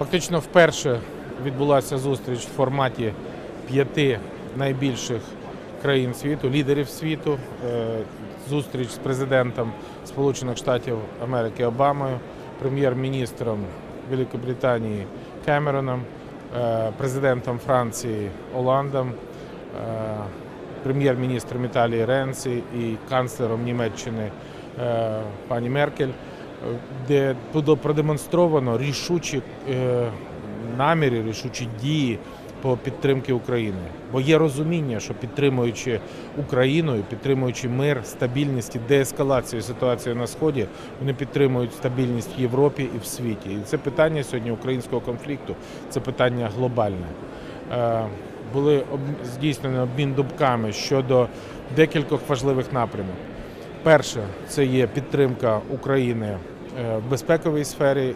Фактично вперше відбулася зустріч в форматі п'яти найбільших країн світу, лідерів світу. Е, Зустріч з президентом Сполучених Штатів Америки Обамою, прем'єр-міністром Великобританії Кемероном, е, президентом Франції Оландом, е, прем'єр-міністром Італії Ренці і канцлером Німеччини пані Меркель, де було продемонстровано рішучі е, наміри, рішучі дії по підтримки України. Бо є розуміння, що підтримуючи Україну, підтримуючи мир, стабільність і деескалацію ситуації на сході, вони підтримують стабільність в Європі і в світі. І це питання сьогодні українського конфлікту, це питання глобальне. Е, Були здійснені обмін думками щодо декількох важливих напрямів. Перше, це є підтримка України в безпековій сфері